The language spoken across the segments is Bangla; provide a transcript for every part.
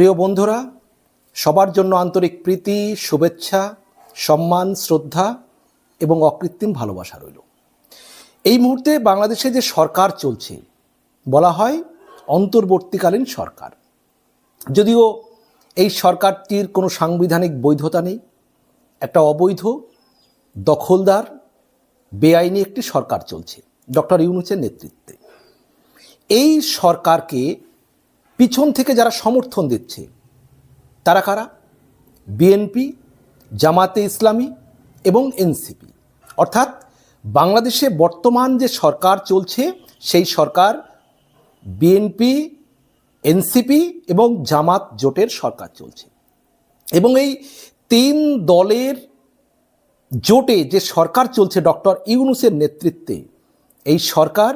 প্রিয় বন্ধুরা, সবার জন্য আন্তরিক প্রীতি, শুভেচ্ছা, সম্মান, শ্রদ্ধা এবং অকৃত্রিম ভালোবাসা রইল। এই মুহূর্তে বাংলাদেশে যে সরকার চলছে, বলা হয় অন্তর্বর্তীকালীন সরকার। যদিও এই সরকারটির কোনো সাংবিধানিক বৈধতা নেই, একটা অবৈধ, দখলদার, বেআইনি একটি সরকার চলছে, ডক্টর ইউনুসের নেতৃত্বে। এই সরকারকে পিছন থেকে যারা সমর্থন দিচ্ছে, তারা কারা? বিএনপি জামাতে ইসলামী এবং এনসিপি অর্থাৎ বাংলাদেশে বর্তমান যে সরকার চলছে, সেই সরকার বিএনপি এনসিপি এবং জামাত জোটের সরকার চলছে। এবং এই তিন দলের জোটে যে সরকার চলছে, ডক্টর ইউনুসের নেতৃত্বে, এই সরকার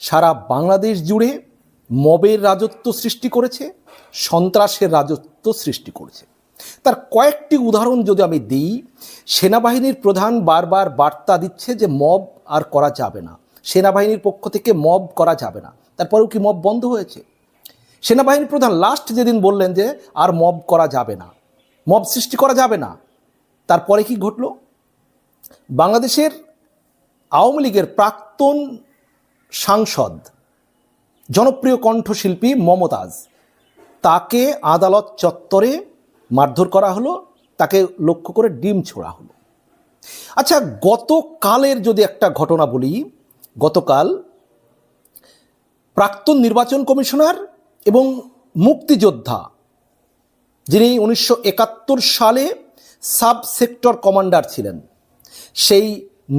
সারা বাংলাদেশ জুড়ে মবের রাজত্ব সৃষ্টি করেছে, সন্ত্রাসের রাজত্ব সৃষ্টি করেছে। তার কয়েকটি উদাহরণ যদি আমি দিই, সেনাবাহিনীর প্রধান বারবার বার্তা দিচ্ছে যে মব আর করা যাবে না। সেনাবাহিনীর পক্ষ থেকে মব করা যাবে না। তারপরেও কি মব বন্ধ হয়েছে? সেনাবাহিনীর প্রধান লাস্ট যেদিন বললেন যে আর মব করা যাবে না। মব সৃষ্টি করা যাবে না। তারপরে কি ঘটলো? বাংলাদেশের আওয়ামী লীগের প্রাক্তন সাংসদ জনপ্রিয় কণ্ঠশিল্পী মমতাজ। তাকে আদালত চত্বরে মারধর করা হলো, তাকে লক্ষ্য করে ডিম ছোড়া হলো। আচ্ছা গতকালের যদি একটা ঘটনা বলি, গতকাল প্রাক্তন নির্বাচন কমিশনার এবং মুক্তিযোদ্ধা, যিনি উনিশশো একাত্তর সালে সাব সেক্টর কমান্ডার ছিলেন, সেই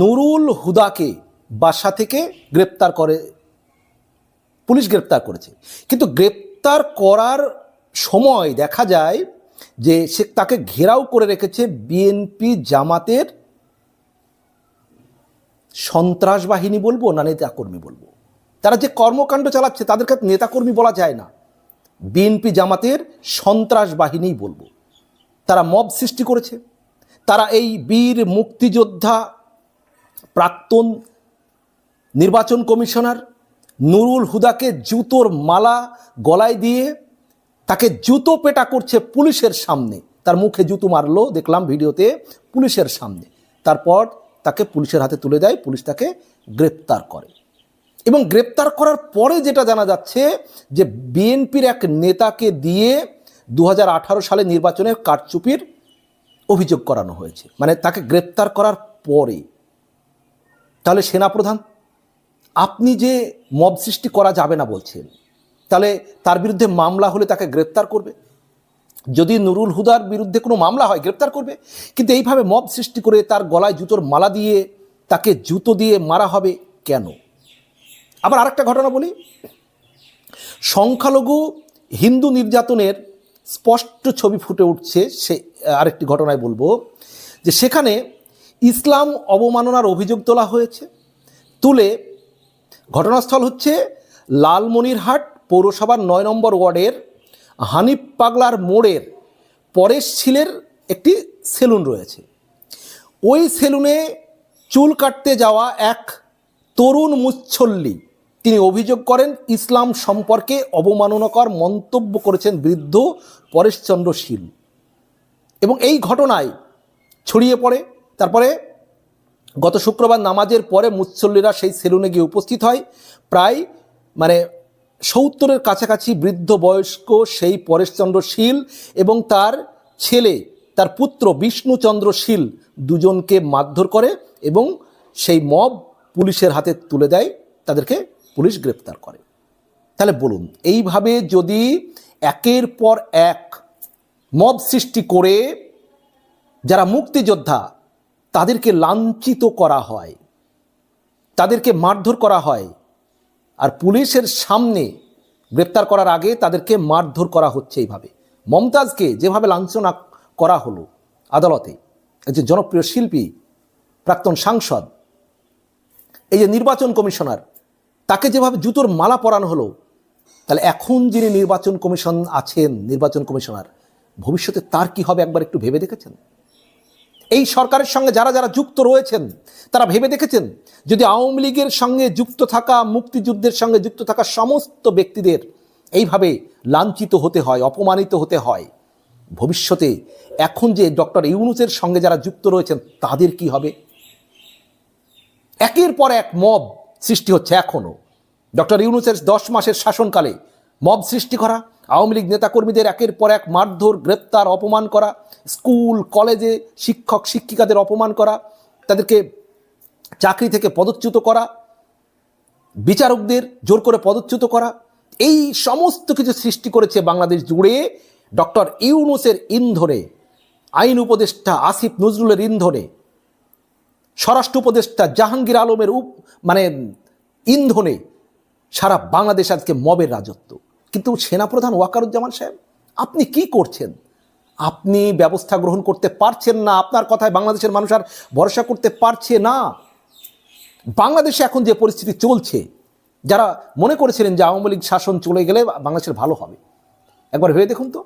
নুরুল হুদাকে বাসা থেকে গ্রেপ্তার করে পুলিশ গ্রেপ্তার করেছে। কিন্তু গ্রেপ্তার করার সময় দেখা যায় যে সে তাকে ঘেরাও করে রেখেছে বিএনপি জামাতের সন্ত্রাস বাহিনী বলব না নেতাকর্মী বলব। তারা যে কর্মকাণ্ড চালাচ্ছে তাদেরকে নেতাকর্মী বলা যায় না। বিএনপি জামাতের সন্ত্রাস বাহিনী বলব। তারা মব সৃষ্টি করেছে। তারা এই বীর মুক্তিযোদ্ধা প্রাক্তন নির্বাচন কমিশনার নুরুল হুদাকে জুতোর মালা গলায় দিয়ে তাকে জুতো পেটা করছে পুলিশের সামনে। তার মুখে জুতো মারলো, দেখলাম ভিডিওতে পুলিশের সামনে। তারপর তাকে পুলিশের হাতে তুলে দেয়, পুলিশ তাকে গ্রেপ্তার করে। এবং গ্রেপ্তার করার পরে যেটা জানা যাচ্ছে যে বিএনপির এক নেতাকে দিয়ে দু হাজার আঠারো সালে নির্বাচনের কারচুপির অভিযোগ করানো হয়েছে। মানে তাকে গ্রেপ্তার করার পরে। তাহলে সেনাপ্রধান আপনি যে মব সৃষ্টি করা যাবে না বলছেন, তাহলে তার বিরুদ্ধে মামলা হলে তাকে গ্রেপ্তার করবে? যদি নুরুল হুদার বিরুদ্ধে কোনো মামলা হয়, গ্রেপ্তার করবে? কিন্তু এইভাবে মব সৃষ্টি করে তার গলায় জুতোর মালা দিয়ে তাকে জুতো দিয়ে মারা হবে কেন? আবার আরেকটা ঘটনা বলি। সংখ্যালঘু হিন্দু নির্যাতনের স্পষ্ট ছবি ফুটে উঠছে সে, আরেকটি ঘটনায় বলব, যে সেখানে ইসলাম অবমাননার অভিযোগ তোলা হয়েছে, তুলে ঘটনাস্থল হচ্ছে লালমনিরহাট পৌরসভার নয় নম্বর ওয়ার্ডের হানিফ পাগলার মোড়ের পরেশ ছিলের একটি সেলুন রয়েছে। ওই সেলুনে চুল কাটতে যাওয়া এক তরুণ মুচ্ছল্লি, তিনি অভিযোগ করেন ইসলাম সম্পর্কে অবমাননাকর মন্তব্য করেছেন বৃদ্ধ পরেশচন্দ্র শীল। এবং এই ঘটনায় ছড়িয়ে পড়ে, তারপরে গত শুক্রবার নামাজের পরে মুসল্লিরা সেই সেলুনে গিয়ে উপস্থিত হয়। প্রায় মানে সত্তরের কাছাকাছি বৃদ্ধ বয়স্ক সেই পরেশচন্দ্র শীল এবং তার ছেলে, তার পুত্র বিষ্ণুচন্দ্র শীল দুজনকে মারধর করে এবং সেই মব পুলিশের হাতে তুলে দেয়, তাদেরকে পুলিশ গ্রেপ্তার করে। তাহলে বলুন, এইভাবে যদি একের পর এক মব সৃষ্টি করে যারা মুক্তিযোদ্ধা তাদেরকে লাঞ্ছিত করা হয়, তাদেরকে মারধর করা হয় আর পুলিশের সামনে গ্রেপ্তার করার আগে তাদেরকে মারধর করা হচ্ছে এইভাবে। মমতাজকে যেভাবে লাঞ্ছনা করা হলো আদালতে একজন জনপ্রিয় শিল্পী, প্রাক্তন সাংসদ, এই যে নির্বাচন কমিশনার, তাকে যেভাবে জুতোর মালা পরানো হলো, তাহলে এখন যিনি নির্বাচন কমিশন আছেন, নির্বাচন কমিশনার, ভবিষ্যতে তার কি হবে একবার একটু ভেবে দেখেছেন? এই সরকারের সঙ্গে যারা যারা যুক্ত রয়েছেন, তারা ভেবে দেখেছেন যদি আওয়ামী লীগের সঙ্গে যুক্ত থাকা, মুক্তিযুদ্ধের সঙ্গে যুক্ত থাকা সমস্ত ব্যক্তিদের এইভাবে লাঞ্ছিত হতে হয়, অপমানিত হতে হয়, ভবিষ্যতে এখন যে ডক্টর ইউনুসের সঙ্গে যারা যুক্ত রয়েছেন, তাদের কি হবে? একের পর এক মব সৃষ্টি হচ্ছে এখনও ডক্টর ইউনুসের দশ মাসের শাসনকালে মব সৃষ্টি করা, আওয়ামী লীগ নেতাকর্মীদের একের পর এক মারধর, গ্রেপ্তার, অপমান করা, স্কুল, কলেজে শিক্ষক, শিক্ষিকাদের অপমান করা, তাদেরকে চাকরি থেকে পদচ্যুত করা, বিচারকদের জোর করে পদচ্যুত করা, এই সমস্ত কিছু সৃষ্টি করেছে বাংলাদেশ জুড়ে ডক্টর ইউনুসের ইন্ধনে, আইন উপদেষ্টা আসিফ নজরুলের ইন্ধনে, স্বরাষ্ট্র উপদেষ্টা জাহাঙ্গীর আলমের মানে ইন্ধনে সারা বাংলাদেশ আজকে মবের রাজত্ব। কিন্তু সেনাপ্রধান ওয়াকারুজ্জামান সাহেব, আপনি কি করছেন? আপনি ব্যবস্থা গ্রহণ করতে পারছেন না, আপনার কথায় বাংলাদেশের মানুষ আর ভরসা করতে পারছে না। বাংলাদেশে এখন যে পরিস্থিতি চলছে, যারা মনে করেছিলেন যে আওয়ামী লীগ শাসন চলে গেলে বাংলাদেশের ভালো হবে। একবার ভেবে দেখুন তো,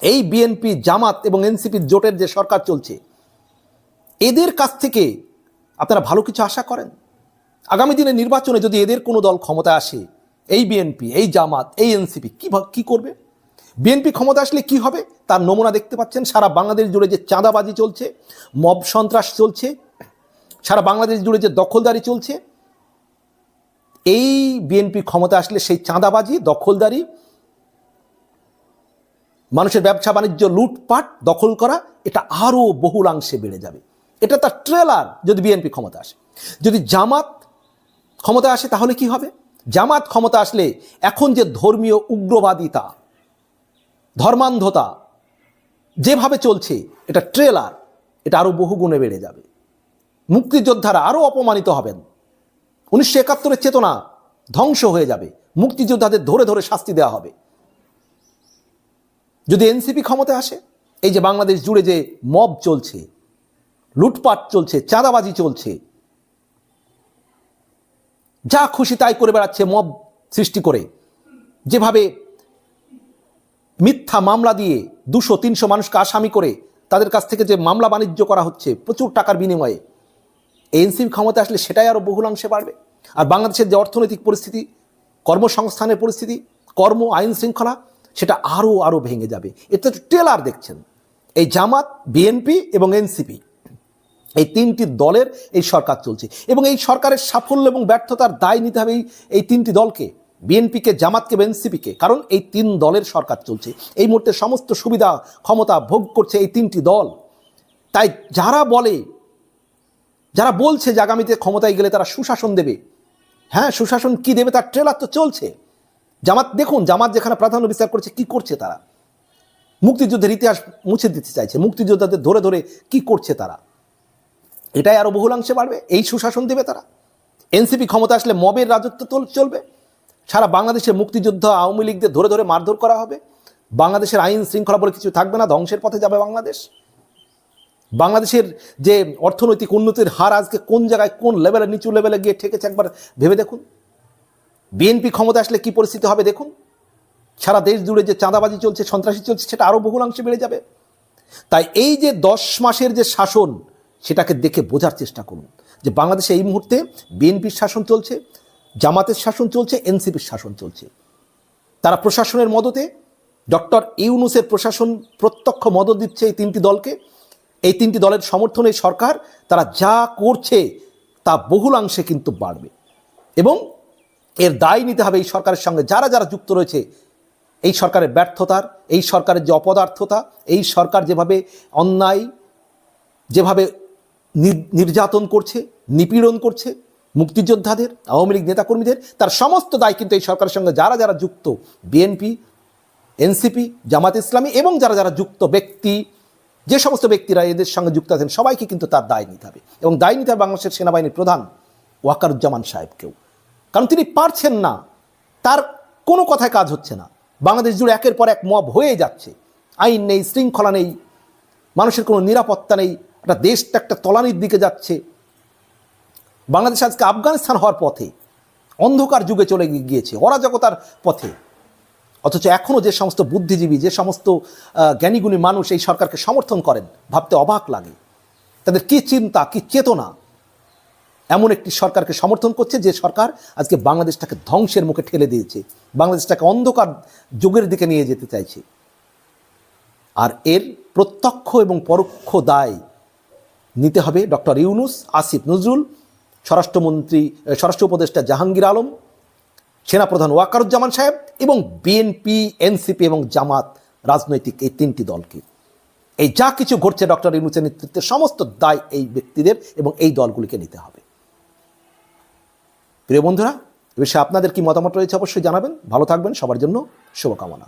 এই বিএনপি, জামাত এবং এনসিপি জোটের যে সরকার চলছে, এদের কাছ থেকে আপনারা ভালো কিছু আশা করেন? আগামী দিনে নির্বাচনে যদি এদের কোনো দল ক্ষমতা আসে এই বিএনপি এই জামাত, এই এনসিপি কী কী করবে? বিএনপি ক্ষমতা আসলে কি হবে? তার নমুনা দেখতে পাচ্ছেন, সারা বাংলাদেশ জুড়ে যে চাঁদাবাজি চলছে, মব সন্ত্রাস চলছে, সারা বাংলাদেশ জুড়ে যে দখলদারি চলছে, এই বিএনপি ক্ষমতা আসলে সেই চাঁদাবাজি, দখলদারি, মানুষের ব্যবসা, বাণিজ্য, লুটপাট দখল করা, এটা আরও বহুলাংশে বেড়ে যাবে। এটা তার ট্রেলার যদি বিএনপি ক্ষমতা আসে। যদি জামাত ক্ষমতা আসে, তাহলে কি হবে? জামাত ক্ষমতা আসলে এখন যে ধর্মীয় উগ্রবাদিতা, ধর্মান্ধতা যেভাবে চলছে, এটা ট্রেলার এটা আরও বহুগুণে বেড়ে যাবে। মুক্তিযোদ্ধারা আরও অপমানিত হবেন। উনিশশো একাত্তরের চেতনা ধ্বংস হয়ে যাবে। মুক্তিযোদ্ধাদের ধরে ধরে শাস্তি দেওয়া হবে। যদি এনসিপি ক্ষমতা আসে, এই যে বাংলাদেশ জুড়ে যে মব চলছে, লুটপাট চলছে, চাঁদাবাজি চলছে যা খুশি তাই করে বেড়াচ্ছে মব সৃষ্টি করে। যেভাবে মিথ্যা মামলা দিয়ে দুশো, তিনশো মানুষকে আসামি করে তাদের কাছ থেকে যে মামলা বাণিজ্য করা হচ্ছে প্রচুর টাকার বিনিময়ে এনসিপি ক্ষমতা আসলে সেটাই আরও বহুলাংশে বাড়বে। আর বাংলাদেশের যে অর্থনৈতিক পরিস্থিতি, কর্মসংস্থানের পরিস্থিতি, কর্ম আইন শৃঙ্খলা, সেটা আরও আরও ভেঙে যাবে। এটা টেলার দেখছেন, এই জামাত, বিএনপি এবং এনসিপি। এই তিনটি দলের এই সরকার চলছে। এবং এই সরকারের সাফল্য এবং ব্যর্থতার দায় নিতে হবে এই তিনটি দলকে, বিএনপিকে, জামাতকে বা এনসিপিকে, কারণ এই তিন দলের সরকার চলছে। এই মুহূর্তে সমস্ত সুবিধা, ক্ষমতা ভোগ করছে এই তিনটি দল। তাই যারা বলে, যারা বলছে যে আগামীতে ক্ষমতায় গেলে তারা সুশাসন দেবে হ্যাঁ সুশাসন কি দেবে তার ট্রেলার তো চলছে। জামাত, দেখুন, জামাত যেখানে প্রাধান্য বিস্তার করছে, কি করছে তারা? মুক্তিযুদ্ধের ইতিহাস মুছে দিতে চাইছে, মুক্তিযোদ্ধাদের ধরে ধরে কি করছে তারা? এটাই আরও বহুলাংশে বাড়বে, এই সুশাসন দেবে তারা। এনসিপি ক্ষমতা আসলে মবের রাজত্ব চলবে। সারা বাংলাদেশের মুক্তিযুদ্ধ আওয়ামী লীগদের ধরে ধরে মারধর করা হবে। বাংলাদেশের আইন শৃঙ্খলা বলে কিছু থাকবে না, ধ্বংসের পথে যাবে বাংলাদেশ। বাংলাদেশের যে অর্থনৈতিক উন্নতির হার আজকে কোন জায়গায়, কোন লেভেলে নিচু লেভেলে গিয়ে ঠেকেছে একবার ভেবে দেখুন। বিএনপি ক্ষমতা আসলে কি পরিস্থিতি হবে দেখুন। সারা দেশ জুড়ে যে চাঁদাবাজি চলছে, সন্ত্রাসী চলছে, সেটা আরও বহুলাংশে বেড়ে যাবে। তাই এই যে দশ মাসের যে শাসন সেটাকে দেখে বোঝার চেষ্টা করুন যে বাংলাদেশে এই মুহূর্তে বিএনপির শাসন চলছে, জামাতের শাসন চলছে, এনসিপির শাসন চলছে। তারা প্রশাসনের মদতে ডক্টর ইউনুসের প্রশাসন প্রত্যক্ষ মদত দিচ্ছে এই তিনটি দলকে। এই তিনটি দলের সমর্থনে সরকার তারা যা করছে তা বহুলাংশে কিন্তু বাড়বে এবং এর দায় নিতে হবে এই সরকারের সঙ্গে। যারা যারা যুক্ত রয়েছে, এই সরকারের ব্যর্থতার, এই সরকারের যে অপদার্থতা, এই সরকার যেভাবে অন্যায়, যেভাবে নির্যাতন করছে, নিপীড়ন করছে মুক্তিযোদ্ধাদের, আওয়ামী লীগ নেতাকর্মীদের। তার সমস্ত দায় কিন্তু এই সরকারের সঙ্গে যারা যারা যুক্ত, বিএনপি, এনসিপি, জামাত ইসলামী এবং যারা যারা যুক্ত ব্যক্তি, যে সমস্ত ব্যক্তিরা এদের সঙ্গে যুক্ত আছেন, সবাইকে কিন্তু তার দায় নিতে হবে। এবং দায় নিতে হবে বাংলাদেশের সেনাবাহিনীর প্রধান ওয়াকারুজ্জামান সাহেবকেও। কারণ তিনি পারছেন না, তার কোনো কথায় কাজ হচ্ছে না। বাংলাদেশ জুড়ে একের পর এক মব হয়ে যাচ্ছে। আইন নেই, শৃঙ্খলা নেই, মানুষের কোনো নিরাপত্তা নেই। একটা দেশটা একটা তলানির দিকে যাচ্ছে। বাংলাদেশ আজকে আফগানিস্তান হওয়ার পথে, অন্ধকার যুগে চলে গিয়েছে, অরাজকতার পথে। অথচ এখনও যে সমস্ত বুদ্ধিজীবী, যে সমস্ত জ্ঞানীগুণী মানুষ এই সরকারকে সমর্থন করেন, ভাবতে অবাক লাগে। তাদের কি চিন্তা, কি চেতনা? এমন একটি সরকারকে সমর্থন করছে যে সরকার আজকে বাংলাদেশটাকে ধ্বংসের মুখে ঠেলে দিয়েছে, বাংলাদেশটাকে অন্ধকার যুগের দিকে নিয়ে যেতে চাইছে। আর এর প্রত্যক্ষ এবং পরোক্ষ দায় নিতে হবে ডক্টর ইউনুস, আসিফ নজরুল, স্বরাষ্ট্রমন্ত্রী স্বরাষ্ট্র উপদেষ্টা জাহাঙ্গীর আলম, সেনাপ্রধান ওয়াকারুজ্জামান সাহেব এবং বিএনপি, এনসিপি এবং জামাত রাজনৈতিক এই তিনটি দলকে। এই যা কিছু ঘটছে ডক্টর ইউনুসের নেতৃত্বে, সমস্ত দায় এই ব্যক্তিদের এবং এই দলগুলিকে নিতে হবে। প্রিয় বন্ধুরা, এ বিষয়ে আপনাদের কি মতামত রয়েছে অবশ্যই জানাবেন। ভালো থাকবেন, সবার জন্য শুভকামনা।